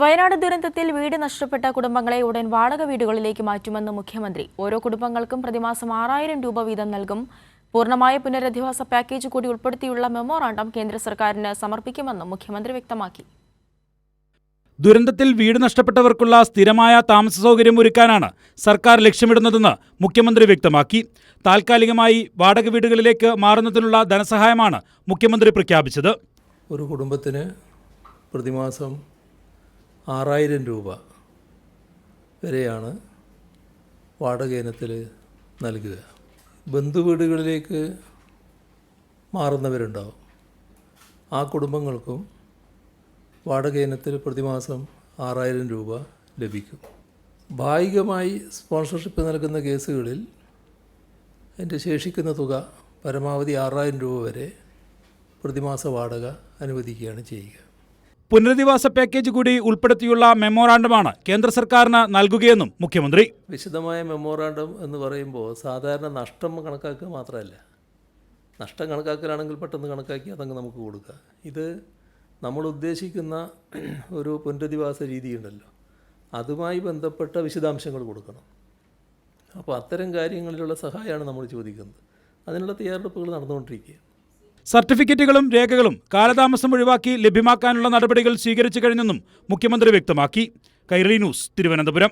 വയനാട് ദുരന്തത്തിൽ വീട് നഷ്ടപ്പെട്ട കുടുംബങ്ങളെ ഉടൻ വാടക വീടുകളിലേക്ക് മാറ്റുമെന്ന് മുഖ്യമന്ത്രി. ഓരോ കുടുംബങ്ങൾക്കും പ്രതിമാസം ആറായിരം രൂപ വീതം നൽകും. പൂർണമായ പുനരധിവാസ പാക്കേജ് കൂടി ഉൾപ്പെടുത്തിയുള്ള മെമ്മോറാണ്ടം കേന്ദ്ര സർക്കാരിന് സമർപ്പിക്കുമെന്നും മുഖ്യമന്ത്രി വ്യക്തമാക്കി. ദുരന്തത്തിൽ വീട് നഷ്ടപ്പെട്ടവർക്കുള്ള സ്ഥിരമായ താമസ സൗകര്യം ഒരുക്കാനാണ് സർക്കാർ ലക്ഷ്യമിടുന്നതെന്ന് മുഖ്യമന്ത്രി വ്യക്തമാക്കി. താൽക്കാലികമായി വാടക വീടുകളിലേക്ക് മാറുന്നതിനുള്ള ധനസഹായമാണ് മുഖ്യമന്ത്രി പ്രഖ്യാപിച്ചത്. ഒരു കുടുംബത്തിന് പ്രതിമാസം ആറായിരം രൂപ വരെയാണ് വാടക ഇനത്തിൽ നൽകുക ബന്ധുവീടുകളിലേക്ക് മാറുന്നവരുണ്ടാവും. ആ കുടുംബങ്ങൾക്കും വാടക ഇനത്തിൽ പ്രതിമാസം ആറായിരം രൂപ ലഭിക്കും. ഭാഗികമായി സ്പോൺസർഷിപ്പ് നൽകുന്ന കേസുകളിൽ അതിന്റെ ശേഷിക്കുന്ന തുക പരമാവധി ആറായിരം രൂപ വരെ പ്രതിമാസ വാടക അനുവദിക്കുകയാണ് ചെയ്യുക. പുനരധിവാസ പാക്കേജ് കൂടി ഉൾപ്പെടുത്തിയുള്ള മെമ്മോറാണ്ടമാണ് കേന്ദ്ര സർക്കാരിന് നൽകുകയെന്നും മുഖ്യമന്ത്രി. വിശദമായ മെമ്മോറാണ്ടം എന്ന് പറയുമ്പോൾ സാധാരണ നഷ്ടം കണക്കാക്കുക മാത്രമല്ല. നഷ്ടം കണക്കാക്കലാണെങ്കിൽ പെട്ടെന്ന് കണക്കാക്കി അതങ്ങ് നമുക്ക് കൊടുക്കുക ഇത് നമ്മൾ ഉദ്ദേശിക്കുന്ന ഒരു പുനരധിവാസ രീതിയുണ്ടല്ലോ. അതുമായി ബന്ധപ്പെട്ട വിശദാംശങ്ങൾ കൊടുക്കണം. അപ്പോൾ അത്തരം കാര്യങ്ങളിലുള്ള സഹായമാണ് നമ്മൾ ചോദിക്കുന്നത്. അതിനുള്ള തയ്യാറെടുപ്പുകൾ നടന്നുകൊണ്ടിരിക്കുകയാണ്. സർട്ടിഫിക്കറ്റുകളും രേഖകളും കാലതാമസം ഒഴിവാക്കി ലഭ്യമാക്കാനുള്ള നടപടികൾ സ്വീകരിച്ചു കഴിഞ്ഞെന്നും മുഖ്യമന്ത്രി വ്യക്തമാക്കി. കൈറി ന്യൂസ് തിരുവനന്തപുരം.